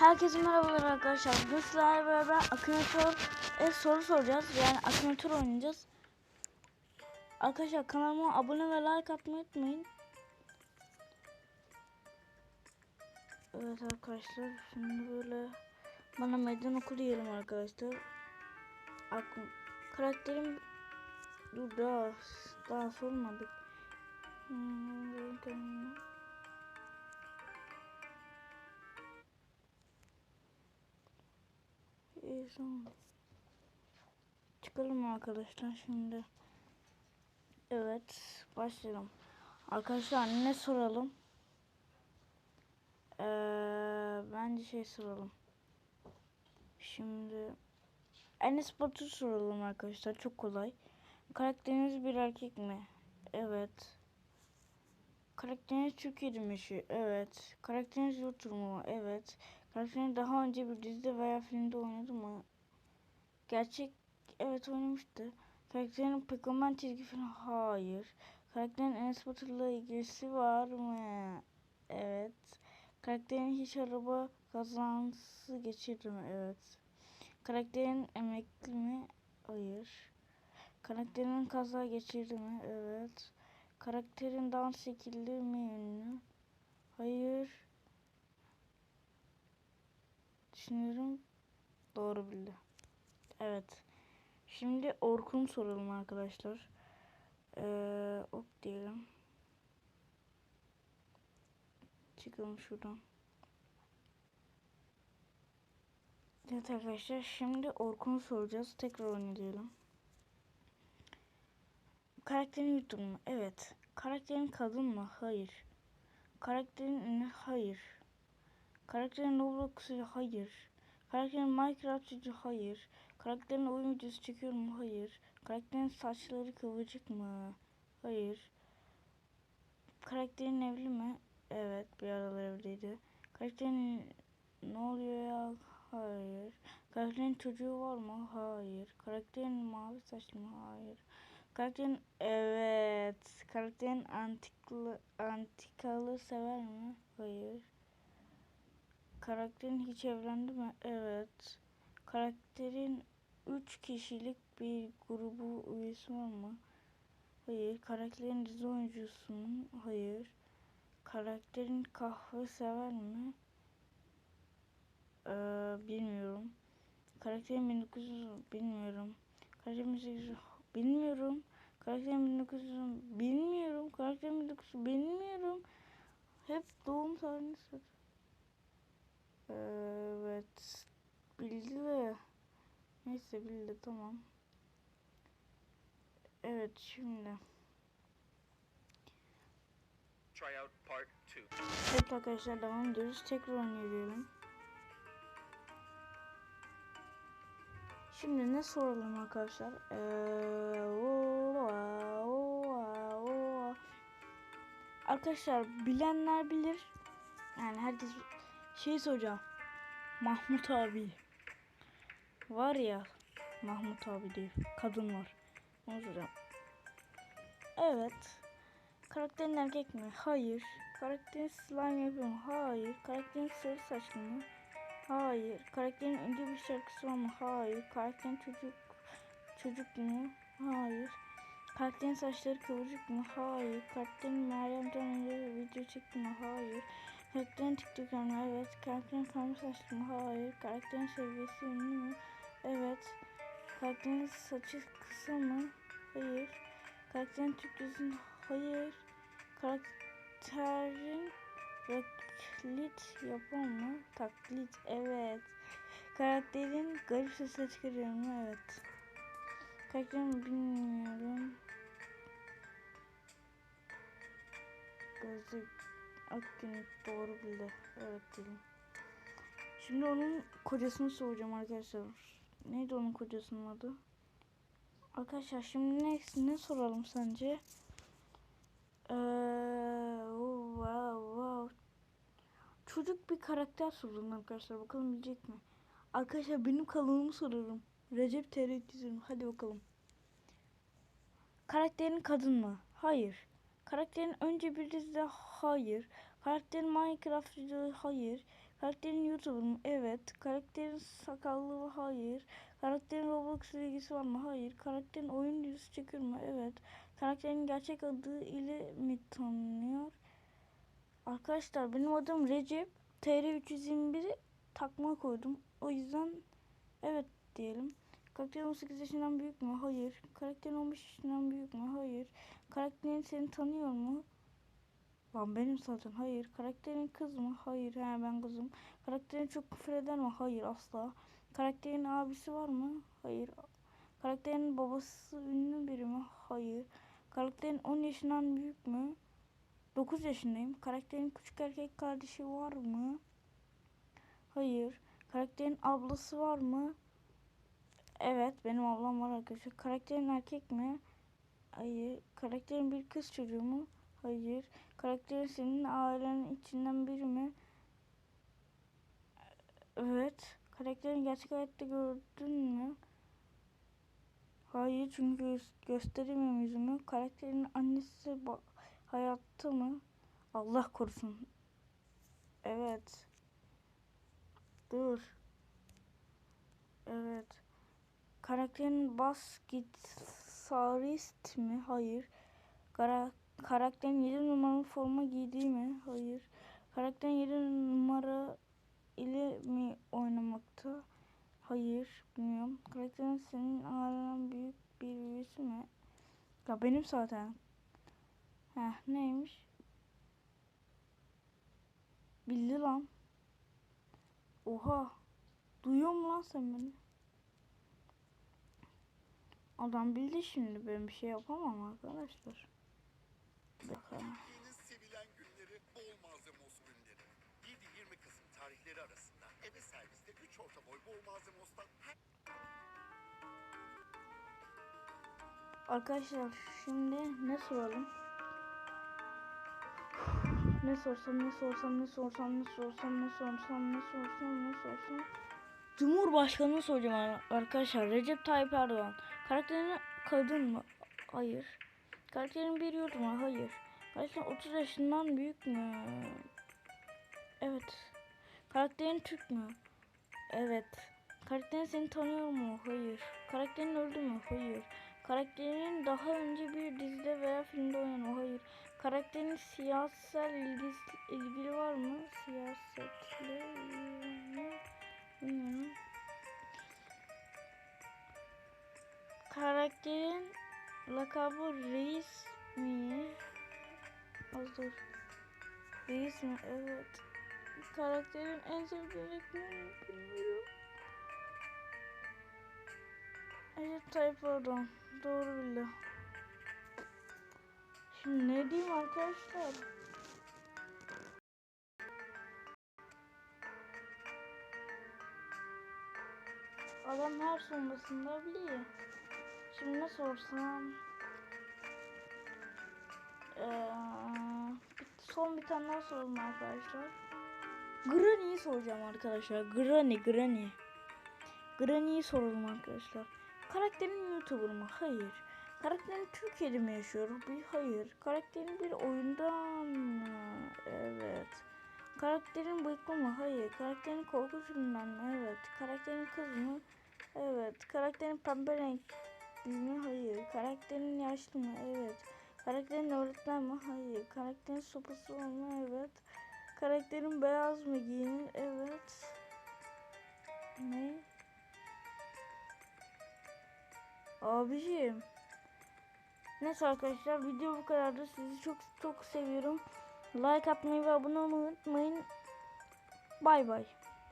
Herkese merhabalar arkadaşlar. Bugün sizlerle beraber Akinator e, soru soracağız. Yani Akinator oynayacağız. Arkadaşlar kanalıma abone ve like atmayı unutmayın. Evet arkadaşlar şimdi böyle bana meydan oku diyelim arkadaşlar. Aklım karakterim dur daha daha sormadık. Hmm, Tamam. Çıkalım arkadaşlar şimdi. Evet başlayalım. Arkadaşlar ne soralım? Ee, bence şey soralım. Şimdi Enes Batur soralım arkadaşlar. Çok kolay. Karakteriniz bir erkek mi? Evet. Karakteriniz Türkiye'de mi? Evet. Karakteriniz yurt mu? Evet. Karakteriniz daha önce bir dizide veya filmde oynadı mı? Gerçek evet oynamıştı. Karakterin Pokemon çizgi film hayır. Karakterin Enes Batur'la ilgisi var mı? Evet. Karakterin hiç araba kazası geçirdi mi? Evet. Karakterin emekli mi? Hayır. Karakterin kaza geçirdi mi? Evet. Karakterin dans şekilli mi ünlü? Hayır. Düşünüyorum. Doğru bildi. Evet. Şimdi Orkun soralım arkadaşlar. Ee, ok diyelim. Çıkalım şuradan. Evet arkadaşlar şimdi Orkun'u soracağız. Tekrar oynayalım. Karakterin YouTube mu? Evet. Karakterin kadın mı? Hayır. Karakterin ünlü? Hayır. Karakterin Roblox'u? Hayır. Karakterin Minecraft'cı? Hayır. Karakterin oyun videosu çekiyor mu? Hayır. Karakterin saçları kıvırcık mı? Hayır. Karakterin evli mi? Evet. Bir aralar evliydi. Karakterin ne oluyor ya? Hayır. Karakterin çocuğu var mı? Hayır. Karakterin mavi saçlı mı? Hayır. Karakterin evet. Karakterin antiklı antikalı sever mi? Hayır. Karakterin hiç evlendi mi? Evet. Karakterin 3 kişilik bir grubu üyesi var mı? Hayır. Karakterin dizi oyuncusu mu? Hayır. Karakterin kahve sever mi? Ee, bilmiyorum. Karakterin 1900 bilmiyorum. Karakterin 1800 bilmiyorum. Karakterin 1900 bilmiyorum. Karakterin 1900 bilmiyorum. Hep doğum tarihini sor. Evet. Bildi de. Neyse bildi tamam. Evet şimdi. Tryout Part 2. Evet arkadaşlar devam ediyoruz. Tekrar oynayalım. Şimdi ne soralım arkadaşlar? Ee. Arkadaşlar bilenler bilir. Yani herkes şey soracağım. Mahmut abi. Var ya Mahmut abi diye kadın var. Onu soracağım. Evet. Karakterin erkek mi? Hayır. Karakterin slime yapıyor mu? Hayır. Karakterin sarı saçlı mı? Hayır. Karakterin ünlü bir şarkısı var mı? Hayır. Karakterin çocuk çocuk mu? Hayır. Karakterin saçları kıvırcık mı? Hayır. Karakterin Meryem'den önce video çekti mi? Hayır. Karakterin TikTok mı? Evet. Karakterin pembe saçlı mı? Hayır. Karakterin sevgisi ünlü mü? Evet. Karakterin saçı kısa mı? Hayır. Karakterin Türk dizinin hayır. Karakterin taklit yapar mı? Taklit evet. Karakterin garip sesler çıkarıyor mu? Evet. Karakterin bilmiyorum. Gözü Akgün doğru bildi. Evet dedim. Şimdi onun kocasını soracağım arkadaşlar. Neydi onun kocasının adı? Arkadaşlar şimdi ne, ne soralım sence? Ee, wow, wow. Çocuk bir karakter soralım arkadaşlar. Bakalım bilecek mi? Arkadaşlar benim kanalımı soruyorum. Recep TR. Hadi bakalım. Karakterin kadın mı? Hayır. Karakterin önce bir dizide hayır. Karakterin Minecraft'cı hayır. Karakterin YouTuber mı? Evet. Karakterin sakallı mı? Hayır. Karakterin Roblox ilgisi var mı? Hayır. Karakterin oyun videosu çekiyor mu? Evet. Karakterin gerçek adı ile mi tanınıyor? Arkadaşlar benim adım Recep. TR321'i takma koydum. O yüzden evet diyelim. Karakterin 18 yaşından büyük mü? Hayır. Karakterin 15 yaşından büyük mü? Hayır. Karakterin seni tanıyor mu? Lan benim zaten. Hayır. Karakterin kız mı? Hayır. He ben kızım. Karakterin çok küfür eder mi? Hayır asla. Karakterin abisi var mı? Hayır. Karakterin babası ünlü biri mi? Hayır. Karakterin 10 yaşından büyük mü? 9 yaşındayım. Karakterin küçük erkek kardeşi var mı? Hayır. Karakterin ablası var mı? Evet, benim ablam var arkadaşlar. Karakterin erkek mi? Hayır. Karakterin bir kız çocuğu mu? Hayır. Karakterin senin ailenin içinden biri mi? Evet. Karakterin gerçek hayatta gördün mü? Hayır çünkü gö- gösteremiyorum yüzümü. Karakterin annesi hayatta mı? Allah korusun. Evet. Dur. Evet. Karakterin bas gitarist mi? Hayır. Kara karakterin 7 numaralı forma giydiği mi? Hayır. Karakterin 7 numara ile mi oynamakta? Hayır. Bilmiyorum. Karakterin senin ailen büyük bir üyesi mi? Ya benim zaten. Heh neymiş? Bildi lan. Oha. Duyuyor mu lan sen beni? Adam bildi şimdi ben bir şey yapamam arkadaşlar. Bakalım. Sevilen günleri bol malzemos günleri. 7-20 Kasım tarihleri arasında eve serviste 3 orta boy bol malzemostan her Arkadaşlar şimdi ne soralım? Ne sorsam ne sorsam ne sorsam ne sorsam ne sorsam ne sorsam ne sorsam Cumhurbaşkanı soracağım ar- arkadaşlar Recep Tayyip Erdoğan Karakterin kadın mı? Hayır Karakterin bir yurt mu? Hayır Karakterin 30 yaşından büyük mü? Evet Karakterin Türk mü? Evet Karakterin seni tanıyor mu? Hayır Karakterin öldü mü? Hayır Karakterinin daha önce bir dizide veya filmde oynadı mı? Hayır. Karakterin siyasal ilgisi, ilgili var mı? Siyasetle? Bilmiyorum. Karakterin lakabı reis mi? Hazır. Reis mi? Evet. Karakterin en sevdiği renk ne? Bilmiyorum. Recep Tayyip Erdoğan. Doğru bildi. Şimdi ne diyeyim arkadaşlar? Adam her sormasında biliyor. Şimdi ne sorsam? Ee, son bir tane daha soralım arkadaşlar. Granny'yi soracağım arkadaşlar. Granny, Granny. Granny'yi soralım arkadaşlar. Karakterin YouTuber mı? Hayır. Karakterin Türkiye'de mi yaşıyor? Bir hayır. Karakterin bir oyundan mı? Evet. Karakterin bıyıklı mı? Hayır. Karakterin korku filminden mi? Evet. Karakterin kız mı? Evet. Karakterin pembe renkli mi? Hayır. Karakterin yaşlı mı? Evet. Karakterin öğretmen mi? Hayır. Karakterin sopası var mı? Evet. Karakterin beyaz mı giyinir? Evet. Ne? Abiciğim. Neyse arkadaşlar video bu kadardı. Sizi çok çok seviyorum. Like atmayı ve abone olmayı unutmayın. Bay bay.